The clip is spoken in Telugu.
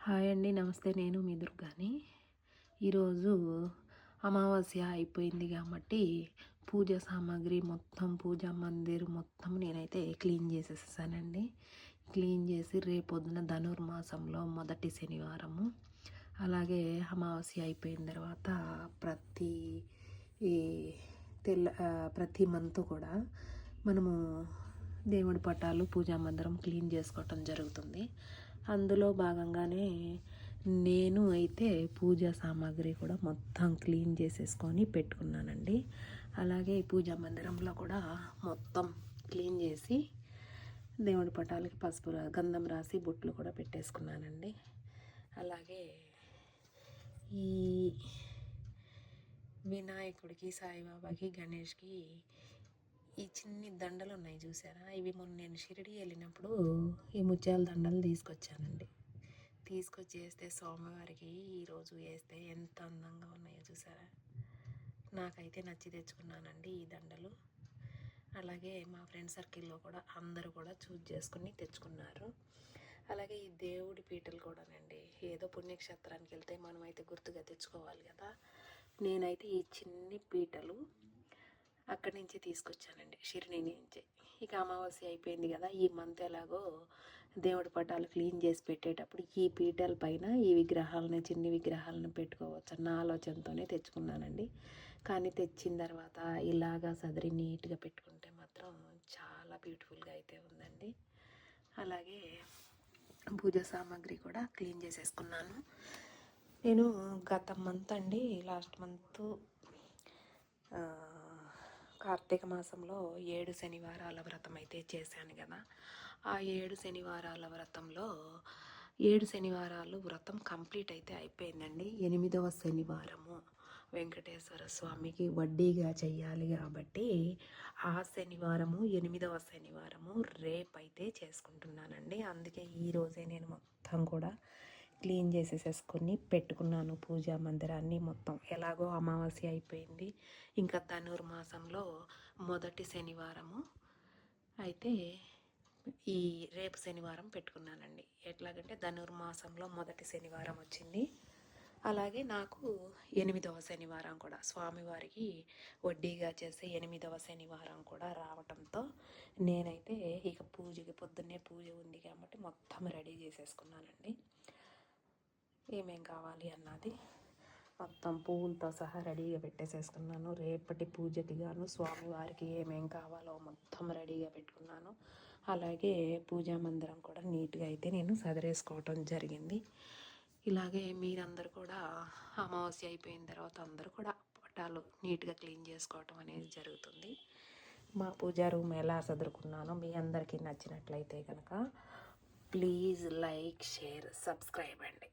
హాయ్ అండి నమస్తే. నేను మీ దుర్గాని. ఈరోజు అమావాస్య అయిపోయింది కాబట్టి పూజ సామాగ్రి మొత్తం పూజా మందిర్ మొత్తం నేనైతే క్లీన్ చేసేసానండి క్లీన్ చేసి రేపొద్దున ధనుర్మాసంలో మొదటి శనివారము. అలాగే అమావాస్య అయిపోయిన తర్వాత ప్రతి ఈ తెల్ల ప్రతి మంత్ కూడా మనము దేవుడి పటాలు పూజా మందిరం క్లీన్ చేసుకోవటం జరుగుతుంది. అందులో భాగంగానే నేను అయితే పూజా సామాగ్రి కూడా మొత్తం క్లీన్ చేసేసుకొని పెట్టుకున్నానండి. అలాగే ఈ పూజా మందిరంలో కూడా మొత్తం క్లీన్ చేసి దేవుడి పటాలకి పసుపు రా- గంధం రాసి బొట్లు కూడా పెట్టేసుకున్నానండి. అలాగే ఈ వినాయకుడికి సాయిబాబాకి గణేష్కి ఈ చిన్ని దండలు ఉన్నాయి చూసారా? ఇవి మొన్న నేను షిరిడి వెళ్ళినప్పుడు ఈ ముత్యాల దండలు తీసుకొచ్చానండి. తీసుకొచ్చి వేస్తే స్వామివారికి ఈరోజు వేస్తే ఎంత అందంగా ఉన్నాయో చూసారా? నాకైతే నచ్చి తెచ్చుకున్నానండి ఈ దండలు. అలాగే మా ఫ్రెండ్ సర్కిల్లో కూడా అందరూ కూడా చూజ్ చేసుకుని తెచ్చుకున్నారు. అలాగే ఈ దేవుడి పీటలు కూడానండి. ఏదో పుణ్యక్షేత్రానికి వెళ్తే మనమైతే గుర్తుగా తెచ్చుకోవాలి కదా. నేనైతే ఈ చిన్ని పీటలు అక్కడి నుంచి తీసుకొచ్చానండి షిరిని నుంచి. ఇక అమావాస్య అయిపోయింది కదా ఈ మంత్ ఎలాగో దేవుడి పటాలు క్లీన్ చేసి పెట్టేటప్పుడు ఈ పీటల పైన ఈ విగ్రహాలను చిన్ని విగ్రహాలను పెట్టుకోవచ్చు అన్న ఆలోచనతోనే తెచ్చుకున్నానండి. కానీ తెచ్చిన తర్వాత ఇలాగా సదిరి నీట్గా పెట్టుకుంటే మాత్రం చాలా బ్యూటిఫుల్గా అయితే ఉందండి. అలాగే పూజ సామాగ్రి కూడా క్లీన్ చేసేసుకున్నాను. నేను గత మంత్ అండి లాస్ట్ మంత్ కార్తీక మాసంలో ఏడు శనివారాల వ్రతం అయితే చేశాను కదా. ఆ ఏడు శనివారాల వ్రతంలో ఏడు శనివారాలు వ్రతం కంప్లీట్ అయితే అయిపోయిందండి. ఎనిమిదవ శనివారము. వెంకటేశ్వర స్వామికి వడ్డీగా చెయ్యాలి కాబట్టి ఆ శనివారము ఎనిమిదవ శనివారము రేపైతే చేసుకుంటున్నానండి. అందుకే ఈరోజే నేను మొత్తం కూడా క్లీన్ చేసేసేసుకొని పెట్టుకున్నాను పూజా మందిరాన్ని మొత్తం. ఎలాగో అమావాస్య అయిపోయింది. ఇంకా ధనుర్మాసంలో మొదటి శనివారము. అయితే ఈ రేపు శనివారం పెట్టుకున్నానండి. ఎట్లాగంటే ధనుర్మాసంలో మొదటి శనివారం వచ్చింది. అలాగే నాకు ఎనిమిదవ శనివారం కూడా. స్వామివారికి వడ్డీగా చేసే ఎనిమిదవ శనివారం కూడా రావటంతో నేనైతే ఇక పూజకి పొద్దున్నే పూజ ఉంది కాబట్టి మొత్తం రెడీ చేసేసుకున్నానండి. ఏమేం కావాలి అన్నది మొత్తం పువ్వులతో సహా రెడీగా పెట్టేసేసుకున్నాను. రేపటి పూజకి గాను స్వామివారికి ఏమేం కావాలో మొత్తం రెడీగా పెట్టుకున్నాను. అలాగే పూజా మందిరం కూడా నీట్గా అయితే నేను సదరేసుకోవటం జరిగింది. ఇలాగే మీరందరూ కూడా అమావాస్య అయిపోయిన తర్వాత అందరూ కూడా పటాలు నీట్గా క్లీన్ చేసుకోవటం అనేది జరుగుతుంది. మా పూజా రూమ్ ఎలా సదురుకున్నానో మీ అందరికీ నచ్చినట్లయితే కనుక ప్లీజ్ లైక్ షేర్ సబ్స్క్రైబ్ అండి.